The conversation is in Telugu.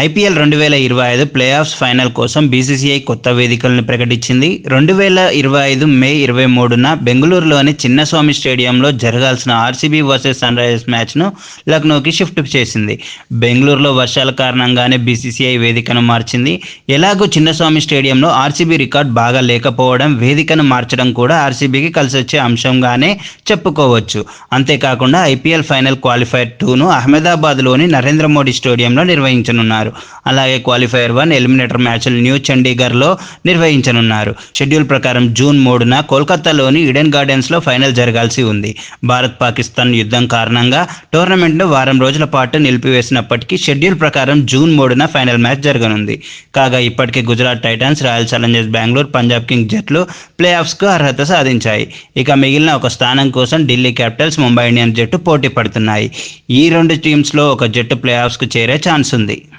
ఐపీఎల్ రెండు వేల ఇరవై ఐదు ప్లే ఆఫ్స్ ఫైనల్ కోసం బీసీసీఐ కొత్త వేదికలను ప్రకటించింది. రెండు వేల ఇరవై ఐదు మే ఇరవై మూడున బెంగళూరులోని చిన్నస్వామి స్టేడియంలో జరగాల్సిన ఆర్సీబీ వర్సెస్ సన్ రైజర్స్ మ్యాచ్ను లక్నోకి షిఫ్ట్ చేసింది. బెంగళూరులో వర్షాల కారణంగానే బీసీసీఐ వేదికను మార్చింది. ఎలాగో చిన్నస్వామి స్టేడియంలో ఆర్సీబీ రికార్డ్ బాగా లేకపోవడం వేదికను మార్చడం కూడా ఆర్సీబీకి కలిసి వచ్చే అంశంగానే చెప్పుకోవచ్చు. అంతేకాకుండా ఐపీఎల్ ఫైనల్ క్వాలిఫైర్ టూను అహ్మదాబాద్లోని నరేంద్ర మోడీ స్టేడియంలో నిర్వహించనున్నారు. అలాగే క్వాలిఫైర్ వన్ ఎలిమినేటర్ మ్యాచ్లు న్యూ చండీగఢ్లో నిర్వహించనున్నారు. షెడ్యూల్ ప్రకారం జూన్ మూడున కోల్కతాలోని ఈడెన్ గార్డెన్స్లో ఫైనల్ జరగాల్సి ఉంది. భారత్ పాకిస్తాన్ యుద్ధం కారణంగా టోర్నమెంట్ను వారం రోజుల పాటు నిలిపివేసినప్పటికీ షెడ్యూల్ ప్రకారం జూన్ మూడున ఫైనల్ మ్యాచ్ జరగనుంది. కాగా ఇప్పటికే Gujarat Titans Royal Challengers Bengaluru Punjab Kings జట్లు ప్లే ఆఫ్స్కు అర్హత సాధించాయి. ఇక మిగిలిన ఒక స్థానం కోసం ఢిల్లీ క్యాపిటల్స్ ముంబై ఇండియన్స్ జట్టు పోటీ పడుతున్నాయి. ఈ రెండు టీమ్స్లో ఒక జట్టు ప్లే ఆఫ్స్కు చేరే ఛాన్స్ ఉంది.